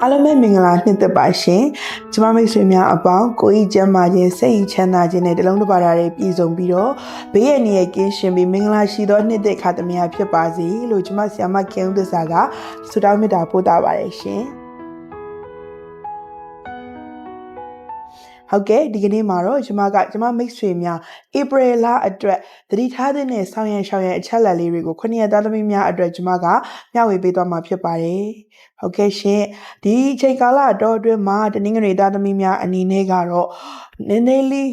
အားလုံးပဲမင်္ဂလာနှစ်သက်ပါရှင်ကျမမိတ်ဆွေများအပေါင်းကိုကြီးကျမ်းမာခြင်းစိတ်ဤချမ်းသာခြင်းနဲ့တလုံးတစ်ပါးတာတွေပြည့်စုံပြီးတော့ဘေးရန်ရဲ့ကင်းရှင်ပြီးမင်္ဂလာရှိသောနှစ်သက်ခါသမယဖြစ်ပါစေလို့ကျမဆ iam မခင်ဦးသစ္စာကဆုတောင်းမေတ္တာပို့တာပါတယ်ရှင်ဟုတ်ကဲ့ဒီကနေ့မှာတော့ကျမကကျမမိတ်ဆွေများဧပြီလအတွက်သတိထားတဲ့နဲ့ဆောင်းရံရှောင်းရံအချက်လက်လေးတွေကိုခုနှစ်ရက်သားသမီးများအတွက်ကျမကမျှဝေပေးသွားမှာဖြစ်ပါတယ်။ ဟုတ်ကဲ့ရှင်ဒီအချိန်ကာလအတော်အတွင်းမှာတနင်္ဂနွေသားသမီးများအနေနဲ့ကတော့နည်းနည်းလေး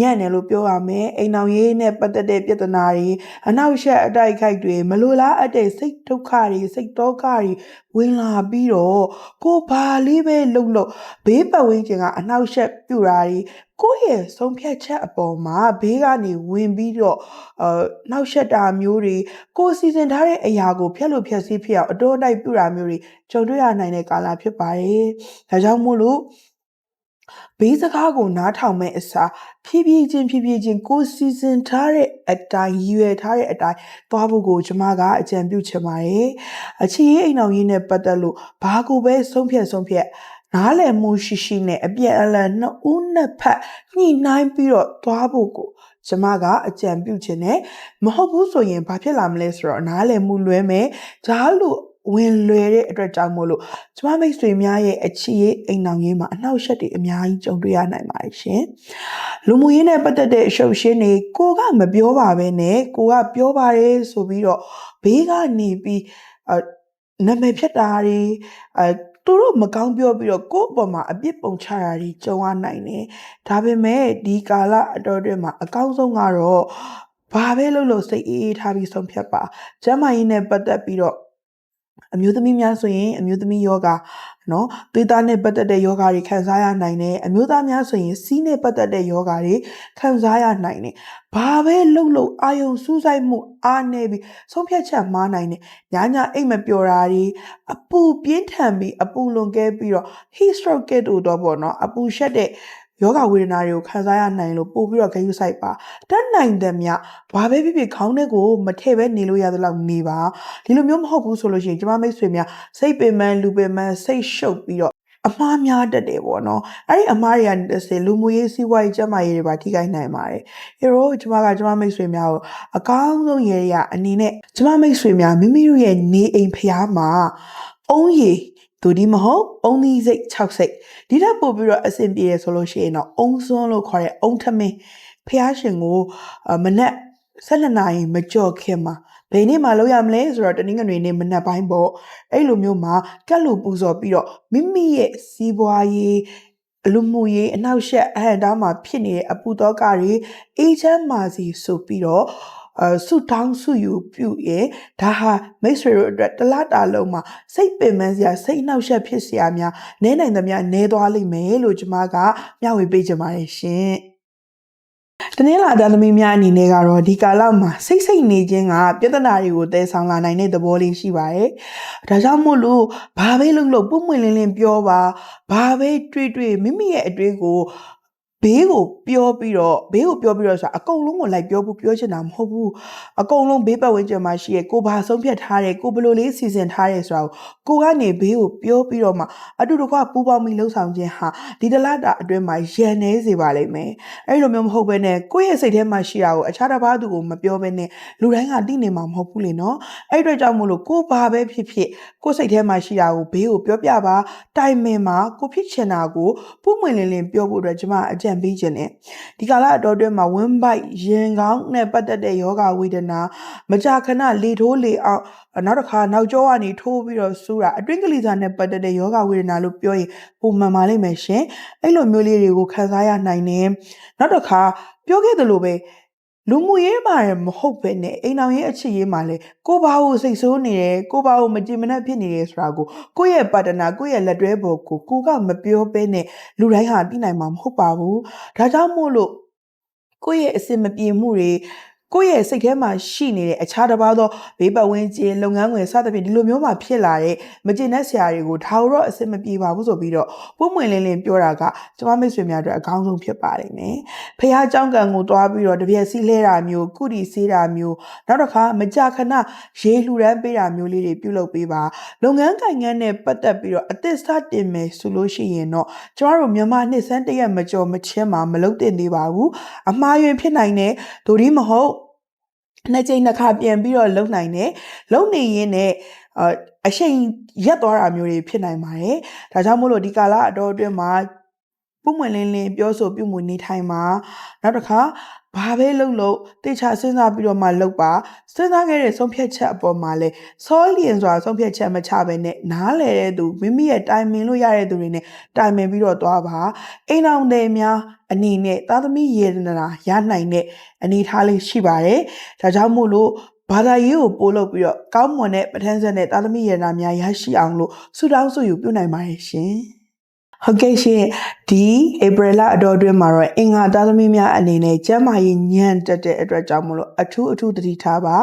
ညံ့တယ်လို့ပြောရမယ်အိမ်အောင်ရေးနဲ့ပတ်သက်တဲ့ပြဿနာတွေအနောက်ရှက်အတိုက်ခိုက်တွေမလိုလားအပ်တဲ့စိတ်ဒုက္ခတွေစိတ်တောကတွေဝင်လာပြီးတော့ကိုဘာလေးပဲလှုပ်လှုပ်ဘေးပတ်ဝန်းကျင်ကအနောက်ရှက်ပြူတာတွေကိုယ့်ရဲ့ဆုံးဖြတ်ချက်အပေါ်မှာဘေးကနေဝင်ပြီးတော့အာနောက်ရှက်တာမျိုးတွေကိုယ်စီစဉ်ထားတဲ့အရာကိုဖျက်လို့ဖျက်ဆီးဖြစ်အောင်အတော်တိုက်ပြူတာမျိုးတွေကြုံတွေ့ရနိုင်တဲ့ကာလဖြစ်ပါတယ်။ဒါကြောင့်မို့လို့ ဘေးစကားကိုနားထောင်မဲ့အစားဖြည်းဖြည်းချင်းဖြည်းဖြည်းချင်းကိုယ်စီစဉ်ထားတဲ့အတိုင်းရည်ရွယ်ထားတဲ့အတိုင်းသွားဖို့ကိုကျွန်မကအကြံပြုချင်ပါတယ်။အချီရေးအိမ်အောင်ရေးနဲ့ပတ်သက်လို့ဘာကိုပဲဆုံးဖြတ်ဆုံးဖြတ်နားလည်မှုရှိရှိနဲ့အပြည့်အလန်နှစ်ဦးနှစ်ဖက်ညှိနှိုင်းပြီးတော့သွားဖို့ကိုကျမကအကြံပြုချင်တယ်မဟုတ်ဘူးဆိုရင်ဘာဖြစ်လာမလဲဆိုတော့နားလည်မှုလွဲမယ်ဂျားလို့ ဝင်လွယ်တဲ့အတွက်ကြောင့်မို့လို့ကျမမိတ်ဆွေများရဲ့အချီရေးအိမ်အောင်ရေးမှာအနှောက်အယှက်တွေအများကြီးကြုံတွေ့ရနိုင်ပါတယ်ရှင်လူမှုရေးနဲ့ပတ်သက်တဲ့အရှုပ်ရှင်းတွေကိုကမပြောပါဘဲနဲ့ကိုကပြောပါတယ်ဆိုပြီးတော့ဘေးကနေပြီးအနာမည်ဖြတ်တာတွေအဲသူတို့မကောင်းပြောပြီးတော့ကိုယ့်အပေါ်မှာအပြစ်ပုံချတာတွေကြုံရနိုင်တယ်။ဒါပေမဲ့ဒီကာလအတော်အတွင်းမှာအကောင်းဆုံးကတော့ဘာပဲလုပ်လို့စိတ်အေးအေးထားပြီးဆုံးဖြတ်ပါ။ကျမ်းမာရေးနဲ့ပတ်သက်ပြီးတော့ အမျိုးသမီးများဆိုရင်အမျိုးသမီးယောဂနော်သွေးသားနဲ့ပတ်သက်တဲ့ယောဂတွေခံစားရနိုင်တယ်အမျိုးသားများဆိုရင်စီးနဲ့ပတ်သက်တဲ့ယောဂတွေခံစားရနိုင်တယ်ဘာပဲလှုပ်လှုပ်အာယုံစူးစိုက်မှုအားနေပြီးဆုံးဖြတ်ချက်မှားနိုင်တယ်ညာညာအိတ်မပျော်တာတွေအပူပြင်းထန်ပြီးအပူလွန်ကဲပြီးတော့ heat stroke ကဲ့သို့တော့ပေါ့နော်အပူရှက်တဲ့ ယောဂဝေဒနာတွေကိုခံစားရနိုင်လို့ပို့ပြီးတော့ဂရုစိုက်ပါတတ်နိုင်တယ်မြဘာပဲဖြစ်ဖြစ်ခေါင်းထဲကိုမထည့်ပဲနေလို့ရသလောက်နေပါဒီလိုမျိုးမဟုတ်ဘူးဆိုလို့ရှိရင်ကျမမိတ်ဆွေများစိတ်ပင်ပန်းလူပင်ပန်းစိတ်ရှုပ်ပြီးတော့အမှားများတတ်တယ်ပေါ့နော်အဲ့ဒီအမှားတွေကနေတစ်စလူမှုရေးစီးပွားရေးကျန်းမာရေးတွေပါထိခိုက်နိုင်ပါတယ်အဲတော့ကျမကကျမမိတ်ဆွေများကိုအကောင်းဆုံးရေရအနေနဲ့ကျမမိတ်ဆွေများမိမိတို့ရဲ့နေအိမ်ဖျားမှာအုံးရည် သူဒီမဟုတ်အုံးသီးစိတ်6စိတ်ဒီထက်ပို့ပြီးတော့အဆင်ပြေရဆိုလို့ရှိရင်တော့အုံစွန်းလို့ခေါ်တဲ့အုံထမင်းဖျားရှင်ကိုမနက်12နာရီမကြော်ခင်မှာဘယ်နေ့မှလောက်ရမလဲဆိုတော့တနင်္ဂနွေနေ့မနက်ပိုင်းပေါ့အဲ့လိုမျိုးမှာကက်လိုပူဇော်ပြီးတော့မိမိရဲ့စီးပွားရေးအလူမှုရေးအနောက်ရှက်အဟန်တားမှာဖြစ်နေတဲ့အပူသောကတွေအေးချမ်းမာစီဆိုပြီးတော့အ ဆုတောင်းဆုယူပြုရင်ဒါဟာမိတ်ဆွေတို့အတွက်တလတာလုံးမှာစိတ်ပင်ပန်းစရာစိတ်နှောက်ယှက်ဖြစ်စရာများနဲနိုင်သမျှနဲသွားလိမ့်မယ်လို့ကျွန်မကမျှဝေပေးချင်ပါတယ်ရှင်တနင်္လာသားသမီးများအနေနဲ့ကတော့ဒီကာလမှာစိတ်စိတ်နေခြင်းကပြဿနာတွေကိုတည်ဆောင်လာနိုင်တဲ့သဘောလေးရှိပါတယ်။ဒါကြောင့်မို့လို့ဘာပဲလုပ်လို့ပုံမှန်လင်းလင်းပြောပါဘာပဲတွေ့တွေ့မိမိရဲ့အတွေ့ကို ဘေးကိုပြောပြီးတော့ဘေးကိုပြောပြီးတော့ဆိုတာအကုန်လုံးကိုလိုက်ပြောဖို့ပြောချင်တာမဟုတ်ဘူးအကုန်လုံးဘေးပတ်ဝန်းကျင်မှာရှိရဲ့ကိုဘာဆုံးဖြတ်ထားတယ်ကိုဘယ်လိုလေးစီစဉ်ထားတယ်ဆိုတာကိုကိုကနေဘေးကိုပြောပြီးတော့မှအတူတကွပူပေါင်းပြီးလှုပ်ဆောင်ခြင်းဟာဒီတလတာအတွင်းမှာရန်နေစေပါလိမ့်မယ်အဲ့လိုမျိုးမဟုတ်ဘဲနဲ့ကိုယ့်ရဲ့စိတ်ထဲမှာရှိတာကိုအခြားတစ်ပါးသူကိုမပြောဘဲနဲ့လူတိုင်းကသိနေမှာမဟုတ်ဘူးလေနော်အဲ့အတွက်ကြောင့်မို့လို့ကိုဘာပဲဖြစ်ဖြစ်ကိုယ့်စိတ်ထဲမှာရှိတာကိုဘေးကိုပြောပြပါတိုင်မင်မှာကိုဖြစ်ချင်တာကိုပုံမှန်လင်းလင်းပြောဖို့အတွက်ကျွန်မအကြံပေးခြင်းနဲ့ဒီကာလအတော်အတွင်းမှာဝင်းပိုက်ရင်ကောင်းနဲ့ပတ်သက်တဲ့ယောဂဝေဒနာမကြာခဏလေထိုးလေအောင်နောက်တစ်ခါနောက်ကျောကနေထိုးပြီးတော့ဆူတာအတွင်းကလေးစာနဲ့ပတ်သက်တဲ့ယောဂဝေဒနာလို့ပြောရင်ပုံမှန်ပါလိမ့်မယ်ရှင်အဲ့လိုမျိုးလေးတွေကိုခံစားရနိုင်တယ်နောက်တစ်ခါပြောခဲ့သလိုပဲလူမှုရေးမှာရမဟုတ်ပဲနဲ့အိမ်အောင်ရေးအချစ်ရေးမှာလဲကိုဘာကိုစိတ်ဆိုးနေတယ်ကိုဘာကိုမကြင်မနှက်ဖြစ်နေတယ်ဆိုတာကိုကိုယ့်ရဲ့ပါတနာကိုယ့်ရဲ့လက်တွဲပေါ်ကိုကိုကမပြောဘဲနဲ့လူတိုင်းဟာသိနိုင်မှာမဟုတ်ပါဘူးဒါကြောင့်မို့လို့ကိုယ့်ရဲ့အစင်မပြေမှုတွေ ကိုယ့်ရဲ့စိတ်ထဲမှာရှိနေတဲ့အခြားတစ်ပါးသောဘေးပတ်ဝန်းကျင်လုပ်ငန်းဝင်စသဖြင့်ဒီလိုမျိုးမှာဖြစ်လာတဲ့မကျေနပ်စရာတွေကိုဒါတော့အဆင်မပြေပါဘူးဆိုပြီးတော့ပုံမှန်လင်းလင်းပြောတာကကျမမိတ်ဆွေများအတွက်အကောင်းဆုံးဖြစ်ပါတယ်မယ်။ဖះเจ้าကံကိုတွားပြီးတော့တပြက်စီးလဲတာမျိုးကုတီစေးတာမျိုးနောက်တစ်ခါမကြာခဏရေလှူဒန်းပေးတာမျိုးလေးတွေပြုလုပ်ပေးပါလုပ်ငန်းကိုင်ငန်းနဲ့ပတ်သက်ပြီးတော့အသစ်စတင်မယ်ဆိုလို့ရှိရင်တော့ကျမတို့မြန်မာနှစ်စန်းတစ်ရက်မကျော်မချင်းမှာမလုပ်တင်သေးပါဘူးအမှားယွင်းဖြစ်နိုင်တဲ့ဒိုဒီမဟုတ် နှစ်ကြိမ်နှစ်ခါပြန်ပြီးတော့လုံနိုင်တယ်လုံနေရင်းနဲ့အအချိန်ရက်သွားတာမျိုးတွေဖြစ်နိုင်ပါတယ်ဒါကြောင့်မို့လို့ဒီကာလအတော်အတွင်းမှာ ပုံမှန်လင်းလင်းပြောဆိုပြုမှုနေထိုင်မှာနောက်တစ်ခါဘာပဲလုပ်လို့တေချာစဉ်းစားပြီးတော့မှလုပ်ပါစဉ်းစားခဲ့တဲ့ဆုံးဖြတ်ချက်အပေါ်မှာလဲစောလျင်စွာဆုံးဖြတ်ချက်မချဘဲနဲ့နားလဲတဲ့သူမိမိရဲ့တိုင်ပင်လို့ရတဲ့သူတွေနဲ့တိုင်ပင်ပြီးတော့သွားပါအိမ်အောင်တွေများအနေနဲ့သာသမီယေဒနာရနိုင်တဲ့အနေထားလေးရှိပါတယ်ဒါကြောင့်မို့လို့ဘာသာရေးကိုပို့လုပ်ပြီးတော့ကောင်းမွန်တဲ့ပဋ္ဌာန်းဆက်နဲ့သာသမီယေဒနာများရရှိအောင်လို့ဆုတောင်းဆုယူပြုနိုင်ပါတယ်ရှင် ဟုတ်ကဲ့ရှင်ဒီဧပြီလအတော်အတွင်းမှာတော့အင်္ဂါသားသမီးများအနေနဲ့ကျမ်းမာရေးညံ့တက်တဲ့အတွက်ကြောင့်မလို့အထူးအထူးတတိထားပါ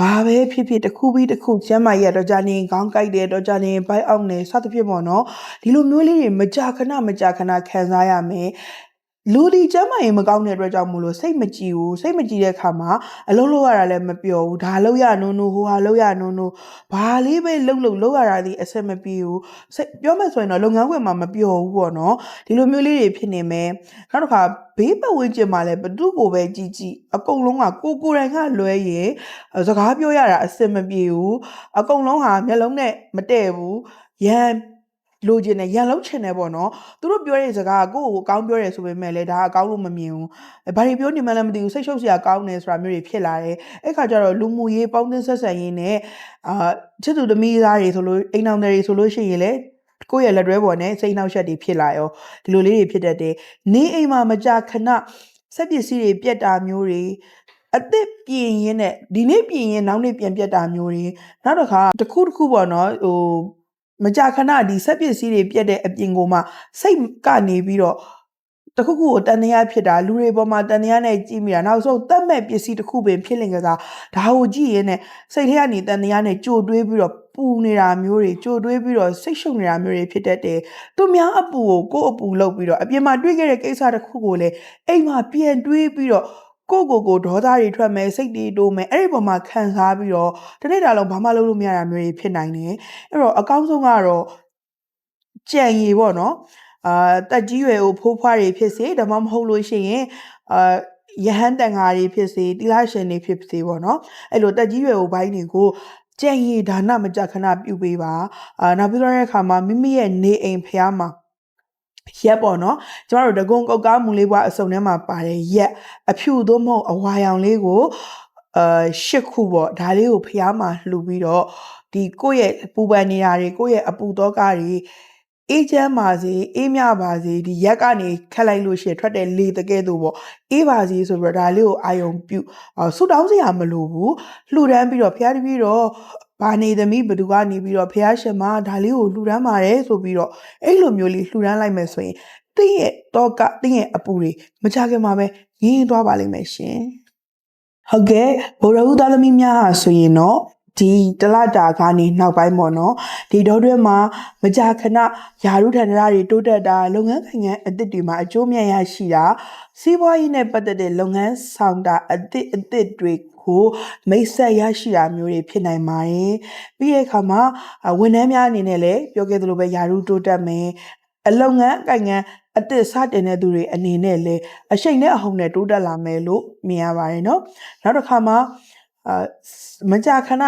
ဘာပဲဖြစ်ဖြစ်တစ်ခုပြီးတစ်ခုကျမ်းမာရေးတော့ကြာနေခေါင်းကိုက်တယ်တော့ကြာနေဘိုက်အောင်နေစသဖြင့်ပေါ့နော်ဒီလိုမျိုးလေးတွေမကြာခဏမကြာခဏခံစားရမယ် လူဒီကျမ်းမာရေးမကောင်းတဲ့အတွက်ကြောင့်မို့လို့စိတ်မကြည်ဘူးစိတ်မကြည်တဲ့အခါမှာအလုံးလုံးရတာလည်းမပျော်ဘူးဒါလုံးရနုံနုံဟိုဟာလုံးရနုံနုံဘာလေးပဲလှုပ်လှုပ်လုံးရတာဒီအဆက်မပြေဘူးစိတ်ပြောမယ်ဆိုရင်တော့လုပ်ငန်းခွင်မှာမပျော်ဘူးပေါ့နော်ဒီလိုမျိုးလေးတွေဖြစ်နေမယ်နောက်တစ်ခါဘေးပတ်ဝန်းကျင်မှာလည်းဘသူ့ကိုပဲကြည်ကြည်အကုန်လုံးကကိုကိုယ်တိုင်ကလွဲရင်စကားပြောရတာအဆင်မပြေဘူးအကုန်လုံးဟာမျက်လုံးနဲ့မတည့်ဘူးရန် လိုချင်တယ်ရန်လုံးချင်တယ်ပေါ့နော်သူတို့ပြောတဲ့စကားကကိုယ့်ကိုအကောင်းပြောတယ်ဆိုပေမဲ့လည်းဒါကအကောင်းလို့မမြင်ဘူးဘာတွေပြောနေမှလည်းမသိဘူးစိတ်ရှုပ်စရာကောင်းတယ်ဆိုတာမျိုးတွေဖြစ်လာတယ်အဲ့ခါကျတော့လူမှုရေးပေါင်းသင်းဆက်ဆံရေးနဲ့အာချစ်သူသမီးသားတွေဆိုလို့အိမ်အောင်တွေဆိုလို့ရှိရင်လည်းကိုယ့်ရဲ့လက်တွဲပေါ်နဲ့စိတ်နှောက်ယှက်တွေဖြစ်လာရောဒီလိုလေးတွေဖြစ်တတ်တယ်နေအိမ်မှာမကြာခဏစက်ပစ္စည်းတွေပြက်တာမျိုးတွေအသစ်ပြင်ရင်းနဲ့ဒီနေ့ပြင်ရင်နောက်နေ့ပြန်ပြက်တာမျိုးတွေနောက်တစ်ခါတစ်ခုတစ်ခုပေါ့နော်ဟို မကြာခဏဒီစက်ပစ္စည်းတွေပြက်တဲ့အပြင်ကိုမှစိတ်ကနေပြီးတော့တခုခုကိုတန်တရားဖြစ်တာလူတွေပေါ်မှာတန်တရားနဲ့ကြည့်မိတာနောက်ဆုံးတတ်မဲ့ပစ္စည်းတစ်ခုပင်ဖြစ်လင်ကစားဒါကိုကြည့်ရင်းနဲ့စိတ်ထဲကနေတန်တရားနဲ့ကြိုတွေးပြီးတော့ပူနေတာမျိုးတွေကြိုတွေးပြီးတော့စိတ်ရှုပ်နေတာမျိုးတွေဖြစ်တတ်တယ်သူများအပူကိုကိုယ့်အပူလုပ်ပြီးတော့အပြင်မှာတွေးခဲ့တဲ့ကိစ္စတစ်ခုကိုလည်းအိမ်မှာပြန်တွေးပြီးတော့ ကိုကိုကိုဒေါသတွေထွက်မယ်စိတ်တွေတိုးမယ်အဲ့ဒီပုံမှာခံစားပြီးတော့တနေ့တာလုံးဘာမှလုပ်လို့မရတာမျိုးတွေဖြစ်နိုင်တယ်အဲ့တော့အကောင်းဆုံးကတော့ကြံရည်ပေါ့နော်အာတက်ကြီးရွယ်ကိုဖိုးဖွားတွေဖြစ်စေဒါမှမဟုတ်လို့ရှိရင်အာယဟန်တန်ဃာတွေဖြစ်စေတိလရှင်တွေဖြစ်စေပေါ့နော်အဲ့လိုတက်ကြီးရွယ်ကိုဘိုင်းတွေကိုကြံရည်ဒါနမကြခဏပြုပေးပါအာနောက်ပြီးတော့တဲ့အခါမှာမိမိရဲ့နေအိမ်ဖျားမှာ ရက်ပေါ့နော်ကျမတို့ဒဂုံကောက်ကားမူလေးပွားအစုံထဲမှာပါတယ်ရက်အဖြူသို့မဟုတ်အဝါရောင်လေးကိုအာရှစ်ခုပေါ့ဒါလေးကိုဖျားမှာလှူပြီးတော့ဒီကိုယ့်ရဲ့ပူပန်နေတာတွေကိုယ့်ရဲ့အပူတော့ကားတွေအေးချမ်းပါစေအေးမြပါစေဒီရက်ကနေခက်လိုက်လို့ရှိရင်ထွက်တဲ့လေတကဲ့သို့ပေါ့အေးပါစေဆိုပြီးတော့ဒါလေးကိုအာယုံပြုဆူတောင်းစရာမလိုဘူးလှူဒန်းပြီးတော့ဖျားတပြီးတော့ ဘာနေသမီးဘသူကနေပြီးတော့ဖះရှင်မဒါလေးကိုလှူဒန်းပါတယ်ဆိုပြီးတော့အဲ့လိုမျိုးလေးလှူဒန်းလိုက်မယ်ဆိုရင်တင့်ရဲ့တော့ကတင့်ရဲ့အပူတွေမကြခင်မှာပဲငင်းသွားပါလိမ့်မယ်ရှင်ဟုတ်ကဲ့ဘိုရဟုသားသမီးများဟာဆိုရင်တော့ဒီတလတာကနေနောက်ပိုင်းပေါ့နော်ဒီတော့တွင်မှာမကြာခဏယာရုဌာနတွေတိုးတက်တာလုပ်ငန်းခိုင်ငံအသစ်တွေမှာအကျိုးမြတ်ရရှိတာစီးပွားရေးနဲ့ပတ်သက်တဲ့လုပ်ငန်းဆောင်တာအသစ်အသစ်တွေ ကိုမိတ်ဆက်ရရှိတာမျိုးတွေဖြစ်နိုင်ပါတယ်။ပြီးရအခါမှာဝန်ထမ်းများအနေနဲ့လည်းပြောခဲ့သလိုပဲယာရုတိုးတက်မယ်။အလုံငန်းအကိုင်ငန်းအသစ်စတင်တဲ့သူတွေအနေနဲ့လည်းအရှိန်နဲ့အဟုန်နဲ့တိုးတက်လာမယ်လို့မြင်ရပါတယ်နော်။နောက်တစ်ခါမှာမကြာခဏ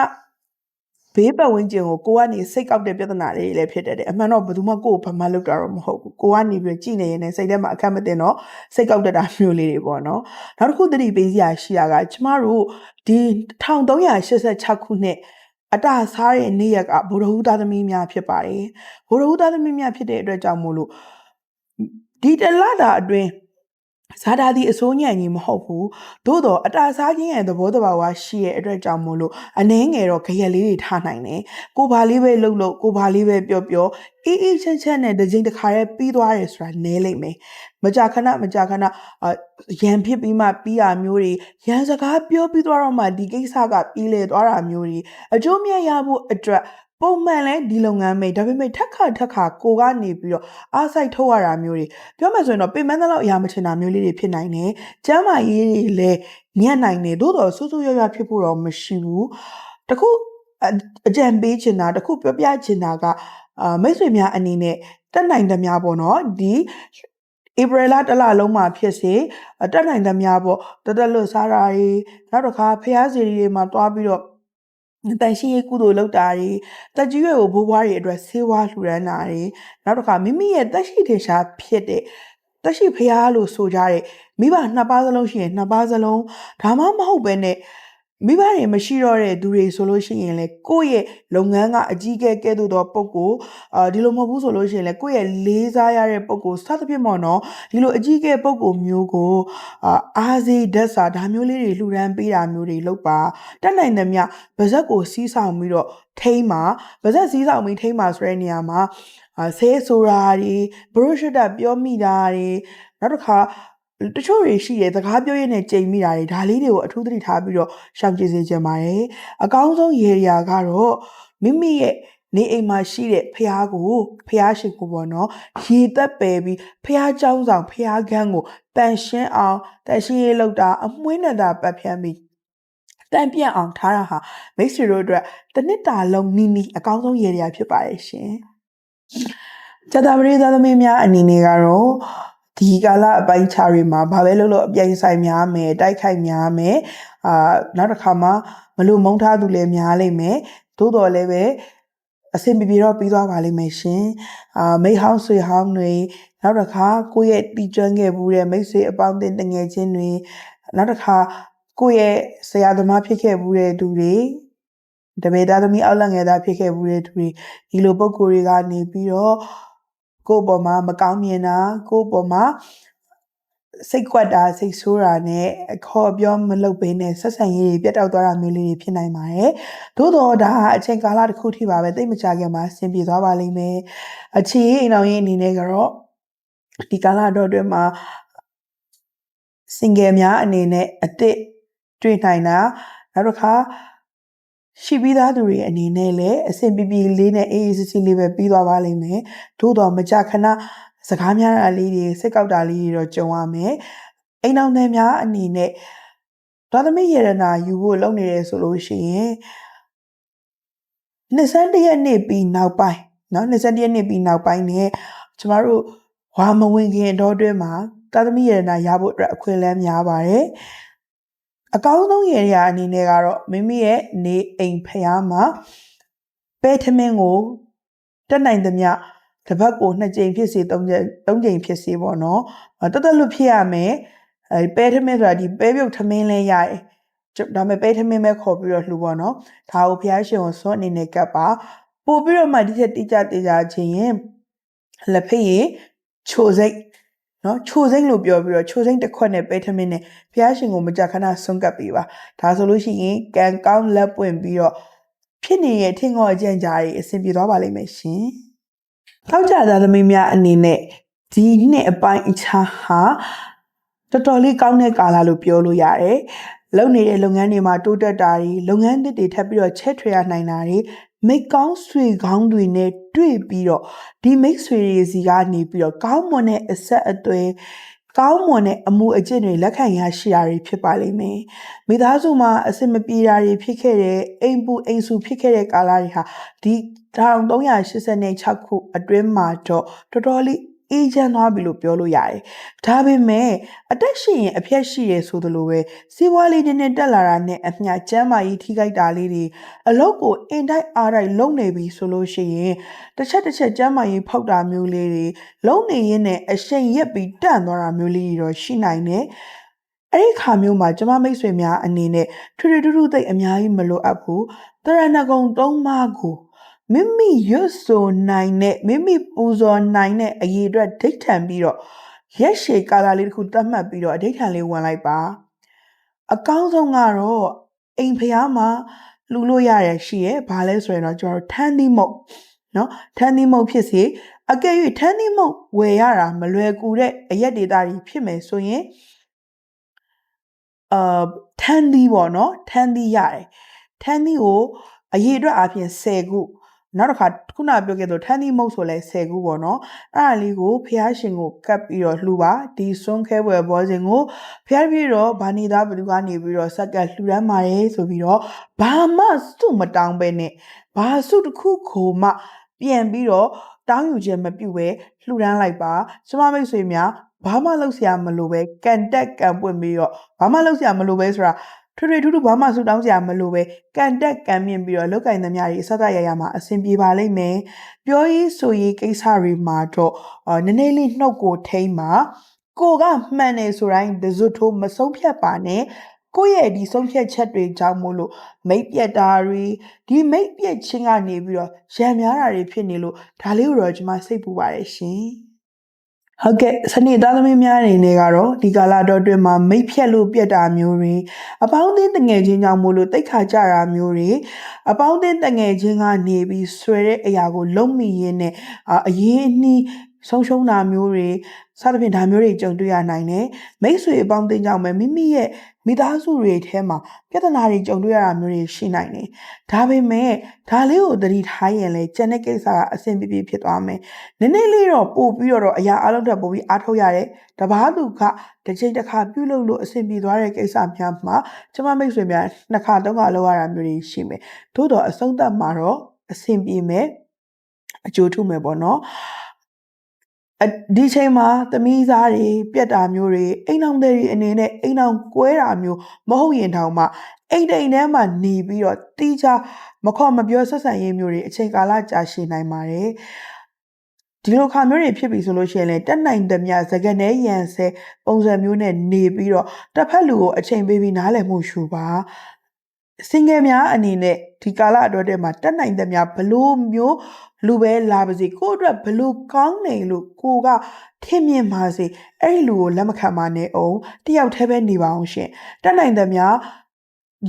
ဘေးပတ်ဝန်းကျင်ကိုကိုကနေစိတ်ကောက်တဲ့ပြဿနာတွေလည်းဖြစ်တတ်တယ်အမှန်တော့ဘယ်သူမှကိုယ်ကိုဘာမှလုပ်တာတော့မဟုတ်ဘူးကိုကနေပြီးကြည်နေရင်လည်းစိတ်ထဲမှာအခက်မတင်တော့စိတ်ကောက်တတ်တာမျိုးလေးတွေပေါ့နော်နောက်တစ်ခုသတိပေးစရာရှိတာကကျမတို့ဒီ1386ခုနှစ်အတာစားတဲ့နေ့ရက်ကဘုရဟူသားသမီးများဖြစ်ပါတယ်ဘုရဟူသားသမီးများဖြစ်တဲ့အတွက်ကြောင့်မို့လို့ဒီတလတာအတွင်း ဇာတာဒီအစိုးညံ့ကြီးမဟုတ်ဘူးသို့တော့အတာစားခြင်းရဲ့သဘောတဘာဝရှိရဲ့အတွက်ကြောင့်မို့လို့အနှင်းငယ်တော့ခရက်လေးတွေထားနိုင်တယ်ကိုဘာလေးပဲလှုပ်လို့ကိုဘာလေးပဲပြောပြောအေးအေးချက်ချက်နဲ့တစ်ချိန်တစ်ခါရဲပြီးသွားတယ်ဆိုတာနဲလိမ့်မယ်မကြာခဏမကြာခဏအရန်ဖြစ်ပြီးမှပြီးတာမျိုးတွေရန်စကားပြောပြီးသွားတော့မှဒီကိစ္စကပြီးလေသွားတာမျိုးတွေအကျိုးမြတ်ရဖို့အတွက် ပုံမှန်လဲဒီလုပ်ငန်းမိတ်ဒါပေမဲ့ထက်ခါထက်ခါကိုကနေပြီးတော့အားစိုက်ထုတ်ရတာမျိုးတွေပြောမှဆိုရင်တော့ပင်မန်းတဲ့လောက်အရာမချင်တာမျိုးလေးတွေဖြစ်နိုင်တယ်။ကျမ်းမာရေးတွေလည်းညံ့နိုင်တယ်သို့တော်ဆူဆူရွရွဖြစ်ဖို့တော့မရှိဘူး။တခုအအကြံပေးချင်တာတခုပြောပြချင်တာကအာမိတ်ဆွေများအနေနဲ့တက်နိုင်သမျှပေါ့နော်ဒီဧပြီလတစ်လလုံးမှာဖြစ်စေအတက်နိုင်သမျှပေါ့တတက်လွတ်စားတာတွေနောက်တစ်ခါဖျားစီတွေမှာတွားပြီးတော့ တန်ရှင်းရေးကုသိုလ်လုပ်တာတွေတက်ကြီးရွယ်ကိုဘိုးဘွားတွေအတွက်ဆေးဝါးလှူဒန်းတာတွေနောက်တစ်ခါမိမိရဲ့တက်ရှိထေရှားဖြစ်တဲ့တက်ရှိဖျားလို့ဆိုကြတဲ့မိဘနှစ်ပါးစလုံးရှိရင်နှစ်ပါးစလုံးဒါမှမဟုတ်ပဲနဲ့ မိဘတွေမရှိတော့တဲ့သူတွေဆိုလို့ရှိရင်လေကိုယ့်ရဲ့လုပ်ငန်းကအကြီးအကဲကဲ့သို့သောပုံကိုအာဒီလိုမဟုတ်ဘူးဆိုလို့ရှိရင်လေကိုယ့်ရဲ့လေးစားရတဲ့ပုံကိုစသဖြင့်ပေါ့နော်ဒီလိုအကြီးအကဲပုံကိုမျိုးကိုအာအားစေးဓာတ်စာဒါမျိုးလေးတွေလှူဒန်းပေးတာမျိုးတွေလုပ်ပါတက်နိုင်သမျှဗဇက်ကိုစီးဆောင်ပြီးတော့ထိမ့်ပါဗဇက်စီးဆောင်ပြီးထိမ့်ပါဆိုတဲ့နေရာမှာအာဆေးဆိုတာတွေဘရိုရှုတာပြောမိတာတွေနောက်တစ်ခါ တချို့တွေရှိတယ်စကားပြောရင်းနဲ့ကြိမ်မိတာတွေဒါလေးတွေကိုအထူးသတိထားပြီးတော့ရှောင်ကျဉ်စေချင်ပါတယ်အကောင်းဆုံးရေရာကတော့မိမိရဲ့နေအိမ်မှာရှိတဲ့ဖះကိုဖះရှိကိုပေါ့နော်ရေသက်ပယ်ပြီးဖះเจ้าဆောင်ဖះခန်းကိုတန်ရှင်းအောင်တန်ရှင်းရေးလုပ်တာအမွှေးနဲ့တာပတ်ဖြန်းပြီးတန်ပြန့်အောင်ထားတာဟာမိတ်ဆွေတို့အတွက်တစ်နှစ်တာလုံးနီးနီးအကောင်းဆုံးရေရာဖြစ်ပါတယ်ရှင်ကျတာပရိသတ်သမီးများအနေနဲ့ကတော့ ဒီကာလအပိုင်းခြားတွေမှာဘာပဲလုပ်လို့အပြိုင်ဆိုင်များမယ်တိုက်ခိုက်များမယ်အာနောက်တစ်ခါမှမလို့မုန်းထားသူလည်းများလိမ့်မယ်သို့တော်လည်းပဲအဆင်ပြေပြေတော့ပြီးသွားပါလိမ့်မယ်ရှင်အာမိဟောင်းဆွေဟောင်းတွေနောက်တစ်ခါကိုယ့်ရဲ့တီကျွမ်းခဲ့ဘူးတဲ့မိတ်ဆွေအပေါင်းအသင်းတငယ်ချင်းတွေနောက်တစ်ခါကိုယ့်ရဲ့ဆရာသမားဖြစ်ခဲ့ဘူးတဲ့သူတွေတပေသားသမီးအောက်လက်ငယ်သားဖြစ်ခဲ့ဘူးတဲ့သူတွေဒီလိုပုံကိုယ်တွေကနေပြီးတော့ ကိုယ့်ပေါ်မှာမကောင်းမြင်တာကိုယ့်ပေါ်မှာစိတ်ကွက်တာစိတ်ဆိုးတာနဲ့အခေါ်ပြောမလုပ်ဘဲနဲ့ဆက်ဆံရေးတွေပြတ်တောက်သွားတာမျိုးလေးတွေဖြစ်နိုင်ပါတယ်။သို့တော့ဒါအချိန်ကာလတစ်ခုထိပါပဲတိတ်မကြခင်မှာဆင်ပြေသွားပါလိမ့်မယ်။အခြေအိမ်အောင်ရေးအနေနဲ့ကတော့ဒီကာလတော့အတွင်းမှာ single များအနေနဲ့အစ်စ်တွေ့နိုင်တာနောက်တစ်ခါ ရှိပြီးသားသူတွေအနေနဲ့လည်းအဆင်ပြေပြေလေးနဲ့အေးအေးဆေးဆေးလေးပဲပြီးသွားပါလိမ့်မယ်။သို့တော့မကြခဏစကားများတာလေးတွေစိတ်ကောက်တာလေးတွေတော့ကြုံရမယ်။အိမ်အောင်တဲ့များအနေနဲ့သာသမီယေရနာယူဖို့လုပ်နေတယ်ဆိုလို့ရှိရင်နှစ်ဆန်းတရက်နေ့ပြီးနောက်ပိုင်းเนาะနှစ်ဆန်းတရက်နေ့ပြီးနောက်ပိုင်း ਨੇ ကျမတို့ဝါမဝင်ခင်တော့အတွင်းမှာသာသမီယေရနာရဖို့အတွက်အခွင့်အလမ်းများပါတယ်။ အကောင်းဆုံးရေရာအနေနဲ့ကတော့မိမိရဲ့နေအိမ်ဖျားမှာပဲထမင်းကိုတက်နိုင်သမျှတစ်ပတ်ကိုနှစ်ကြိမ်ဖြစ်စေသုံးကြိမ်သုံးကြိမ်ဖြစ်စေပေါ့နော်တက်တက်လွတ်ဖြစ်ရမယ်အဲပဲထမင်းဆိုတာဒီပဲပြုတ်ထမင်းလဲရတယ်ဒါပေမဲ့ပဲထမင်းပဲခေါ်ပြီးတော့လှူပေါ့နော်ဒါကိုဖျားရှင်ကိုစွန့်အနေနဲ့ကပ်ပါပို့ပြီးတော့မှဒီချက်တိကျတိကျချင်းရင်လက်ဖက်ရည်ချိုစိတ် နော်ချိုစိမ့်လို့ပြောပြီးတော့ချိုစိမ့်တစ်ခွက်နဲ့ပဲထမင်းနဲ့ဖះရှင်ကိုမကြခဏဆွန့်ကပ်ပေးပါဒါဆိုလို့ရှိရင်ကံကောင်းလက်ပွင့်ပြီးတော့ဖြစ်နေတဲ့ထင်ခေါ်အကြံကြားတွေအဆင်ပြေသွားပါလိမ့်မယ်ရှင်ထောက်ကြသားသမီးများအနေနဲ့ဒီနှစ်အပိုင်းအခြားဟာတော်တော်လေးကောင်းတဲ့ကာလလို့ပြောလို့ရတယ်လုပ်နေတဲ့လုပ်ငန်းတွေမှာတိုးတက်တာတွေလုပ်ငန်းသစ်တွေထပ်ပြီးတော့ချက်ထွေရနိုင်တာတွေ မိတ်ကောင်းဆွေကောင်းတွေနဲ့တွေ့ပြီးတော့ဒီမိတ်ဆွေတွေစီကနေပြီးတော့ကောင်းမွန်တဲ့အဆက်အသွယ်ကောင်းမွန်တဲ့အမှုအကျင့်တွေလက်ခံရရှိတာတွေဖြစ်ပါလိမ့်မယ်မိသားစုမှာအဆင်မပြေတာတွေဖြစ်ခဲ့တဲ့အိမ်ပူအိမ်ဆူဖြစ်ခဲ့တဲ့ကာလတွေဟာဒီ1386ခုအတွင်းမှာတော့တော်တော်လေး အေးချမ်းသွားပြီလို့ပြောလို့ရတယ်။ဒါပေမဲ့အသက်ရှိရင်အဖြတ်ရှိရဆိုသလိုပဲစီးပွားလေးနည်းနည်းတက်လာတာနဲ့အမျှကျန်းမာရေးထိခိုက်တာလေးတွေအလုပ်ကိုအင်တိုက်အားတိုက်လုပ်နေပြီဆိုလို့ရှိရင်တစ်ချက်တစ်ချက်ကျန်းမာရေးဖောက်တာမျိုးလေးတွေလုံနေရင်းနဲ့အရှိန်ရက်ပြီးတန့်သွားတာမျိုးလေးတွေတော့ရှိနိုင်တယ်။အဲ့ဒီခါမျိုးမှာကျမမိတ်ဆွေများအနေနဲ့ထူထူထူထူသိအများကြီးမလိုအပ်ဘူး။တရဏဂုံသုံးပါးကို မိမိရွတ်ဆိုနိုင်တဲ့မိမိပူဇော်နိုင်တဲ့အရေးအတွက်ဒိတ်ထန်ပြီးတော့ရက်ရှည်ကာလလေးတစ်ခုသတ်မှတ်ပြီးတော့အဓိဋ္ဌာန်လေးဝင်လိုက်ပါအကောင်းဆုံးကတော့အိမ်ဖျားမှာလူလို့ရရရှိရဲ့ဘာလဲဆိုရင်တော့ကျွန်တော်တို့ထန်းသီးမုတ်နော်ထန်းသီးမုတ်ဖြစ်စေအကယ်၍ထန်းသီးမုတ်ဝယ်ရတာမလွယ်ကူတဲ့အရက်ဒေတာကြီးဖြစ်မယ်ဆိုရင်အာထန်းသီးပေါ့နော်ထန်းသီးရတယ်ထန်းသီးကိုအရေးအတွက်အပြင်10ခု နောက်တစ်ခါခုနပြောခဲ့သလိုထန်းသီးမုတ်ဆိုလဲ10ခုပေါ့နော်အဲ့ဒါလေးကိုဖះရှင်ကိုကပ်ပြီးတော့လှူပါဒီစွန်းခဲပွဲဘောစဉ်ကိုဖះပြီးတော့ဗာနေသားဘလူကနေပြီးတော့စက်ကလှူဒန်းပါတယ်ဆိုပြီးတော့ဘာမှစုမတောင်းပဲနဲ့ဘာစုတစ်ခုကိုမှ ပြန်ပြီးတော့တောင်းယူခြင်းမပြုဘဲလှူဒန်းလိုက်ပါကျမမိတ်ဆွေများဘာမှလုပ်စရာမလိုပဲကန်တက်ကန်ပွင့်ပြီးတော့ဘာမှလုပ်စရာမလိုပဲဆိုတာ ထွေထွေထူးထူးဘာမှဆူတောင်းစရာမလိုပဲကန်တက်ကန်မြင့်ပြီးတော့လောက်ကင်သမျှတွေအစသရရမှာအဆင်ပြေပါလိမ့်မယ်ပြောရေးဆိုရေးကိစ္စတွေမှာတော့အာနည်းနည်းလေးနှုတ်ကိုထိမ့်ပါကိုကမှန်တယ်ဆိုတိုင်းဒဇွတ်ထိုးမဆုံးဖြတ်ပါနဲ့ကိုယ့်ရဲ့ဒီဆုံးဖြတ်ချက်တွေကြောင့်မို့လို့မိတ်ပြက်တာတွေဒီမိတ်ပြက်ချင်းကနေပြီးတော့ရံများတာတွေဖြစ်နေလို့ဒါလေးကိုတော့ကျွန်မစိတ်ပူပါတယ်ရှင် ဟုတ်ကဲ့စနေသားသမီးများအနေနဲ့ကတော့ဒီကာလတော့အတွင်းမှာမိတ်ဖြက်လို့ပြက်တာမျိုးတွေအပေါင်းအသင်းတငယ်ချင်းကြောင့်မို့လို့တိတ်ခါကြတာမျိုးတွေအပေါင်းအသင်းတငယ်ချင်းကနေပြီးဆွဲတဲ့အရာကိုလုံးမိရင်းနဲ့အာအရင်အနှီးဆုံးရှုံးတာမျိုးတွေ စသဖြင့်ဒါမျိုးတွေကြုံတွေ့ရနိုင်တယ်မိတ်ဆွေအပေါင်းအသင်းကြောင့်ပဲမိမိရဲ့မိသားစုတွေထဲမှာပြဿနာတွေကြုံတွေ့ရတာမျိုးတွေရှိနိုင်တယ်ဒါပေမဲ့ဒါလေးကိုသတိထားရင်လေကျန်တဲ့ကိစ္စကအဆင်ပြေပြေဖြစ်သွားမယ်နည်းနည်းလေးတော့ပို့ပြီးတော့အရာအလုံးတက်ပို့ပြီးအားထုတ်ရတယ်တပားသူကတစ်ချိန်တစ်ခါပြုတ်လို့လို့အဆင်ပြေသွားတဲ့ကိစ္စများမှာကျမမိတ်ဆွေများနှစ်ခါသုံးခါလောက်ရတာမျိုးတွေရှိမယ်သို့တော့အဆုံးသတ်မှာတော့အဆင်ပြေမယ်အကျိုးထုမယ်ပေါ့နော် အဒီချိန်မှာသမီးစားတွေပြက်တာမျိုးတွေအိမ်အောင်တွေအနေနဲ့အိမ်အောင်ကွဲတာမျိုးမဟုတ်ရင်တောင်မှအိမ်တိမ်ထဲမှာနေပြီးတော့တီးခြားမခေါ်မပြောဆက်ဆံရေးမျိုးတွေအချိန်ကာလကြာရှည်နိုင်ပါတယ်ဒီလိုခါမျိုးတွေဖြစ်ပြီဆိုလို့ရှိရင်လည်းတက်နိုင်သမျှစကနဲ့ရန်ဆဲပုံစံမျိုးနဲ့နေပြီးတော့တစ်ဖက်လူကိုအချိန်ပေးပြီးနားလည်မှုရှုပါစင်ငယ်များအနေနဲ့ဒီကာလအတွက်တည်းမှာတက်နိုင်သမျှဘလို့မျိုး လူပဲလာပါစေကိုယ့်အတွက်ဘလို့ကောင်းနေလို့ကိုကထင်မြင်ပါစေအဲ့ဒီလူကိုလက်မခံပါနဲ့အောင်တယောက်တည်းပဲနေပါအောင်ရှင်တက်နိုင်သမျှ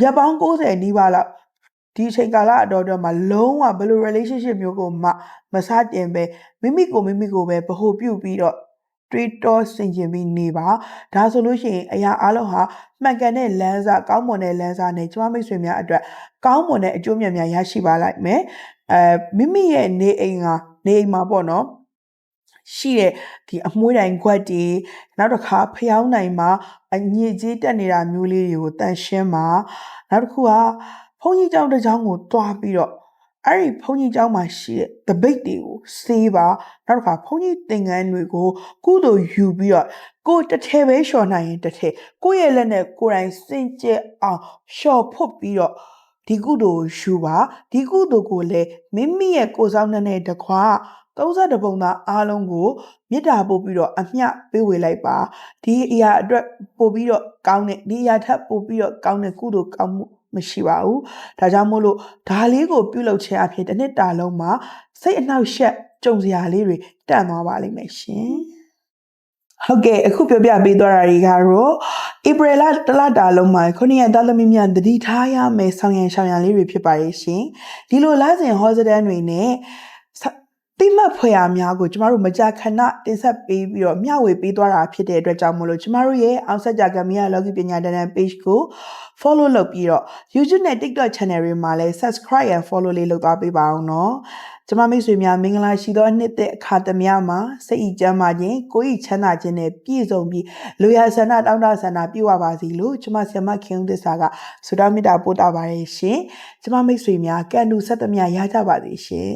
ရက်ပေါင်း60နီးပါးလောက်ဒီအချိန်ကာလအတော်တော်မှာလုံးဝဘယ်လို relationship မျိုးကိုမှမစတင်ပဲမိမိကိုမိမိကိုပဲဗဟိုပြုတ်ပြီးတော့တွေးတောဆင်ခြင်ပြီးနေပါဒါဆိုလို့ရှိရင်အရာအလုံးဟာမှန်ကန်တဲ့လမ်းစာကောင်းမွန်တဲ့လမ်းစာနဲ့ကျမမိတ်ဆွေများအတွက်ကောင်းမွန်တဲ့အကျိုးမြတ်များရရှိပါလိုက်မယ် အဲမိမိရဲ့နေအိမ်ကနေအိမ်မှာပေါ့နော်ရှိတဲ့ဒီအမွှေးတိုင်ခွက်တွေနောက်တစ်ခါဖျောင်းနိုင်မှာအညစ်အကြေးတက်နေတာမျိုးလေးတွေကိုတန်ရှင်းမှာနောက်တစ်ခုကဘုန်းကြီးကျောင်းတစ်ကျောင်းကိုတွားပြီးတော့အဲ့ဒီဘုန်းကြီးကျောင်းမှာရှိတဲ့တပိတ်တွေကိုစေးပါနောက်တစ်ခါဘုန်းကြီးသင်္ကန်းတွေကိုကုသိုလ်ယူပြီးတော့ကိုတစ်ထည်ပဲလျှော်နိုင်ရင်တစ်ထည်ကိုယ့်ရဲ့လက်နဲ့ကိုယ်တိုင်စင်ကြယ်အောင်လျှော်ဖို့ပြီးတော့ ဒီကုသိုလ်ယူပါဒီကုသိုလ်ကိုလည်းမိမိရဲ့ကိုယ်ဆောင်တဲ့တခွာ32ပုံသားအားလုံးကိုမေတ္တာပို့ပြီးတော့အမျှပေးဝေလိုက်ပါဒီအရာအတွက်ပို့ပြီးတော့ကောင်းတဲ့ဒီအရာထပ်ပို့ပြီးတော့ကောင်းတဲ့ကုသိုလ်ကောင်းမှုမရှိပါဘူးဒါကြောင့်မို့လို့ဒါလေးကိုပြုလုပ်ခြင်းအဖြစ်တစ်နှစ်တာလုံးမှာစိတ်အနှောက်အယှက်ကြုံစရာလေးတွေတန့်သွားပါလိမ့်မယ်ရှင် ဟုတ်ကဲ့အခုပြောပြပေးသွားတာတွေကတော့ဧပြီလတလတာလုံးမှာခုနှစ်ရက်သားသမီးများတတိထားရမယ်ဆောင်ရန်ရှောင်ရန်လေးတွေဖြစ်ပါရဲ့ရှင်ဒီလိုလစဉ်ဟောစတန်တွေနဲ့တိမတ်ဖွယ်အားများကိုကျမတို့မကြာခဏတင်ဆက်ပေးပြီးတော့မျှဝေပေးသွားတာဖြစ်တဲ့အတွက်ကြောင့်မလို့ကျမတို့ရဲ့အောင်ဆက်ကြကမီယာလော်ဂီပညာတန်းတန်း page ကို follow လုပ်ပြီးတော့ YouTube နဲ့ TikTok channel တွေမှာလည်း subscribe and follow လေးလုပ်သွားပေးပါအောင်နော် ကျမမိတ်ဆွေများမင်္ဂလာရှိသောနှစ်သက်အခါတမယမှာစိတ်ဤကျမ်းမာခြင်းကိုယ်ဤချမ်းသာခြင်းနဲ့ပြည့်စုံပြီးလူရဆန္ဒတောင်းတဆန္ဒပြည့်ဝပါစီလို့ကျမဆရာမခင်ဦးသစ္စာကဆုတောင်းမေတ္တာပို့တာပါတယ်ရှင်ကျမမိတ်ဆွေများကံတူဆက်တမယရကြပါစေရှင်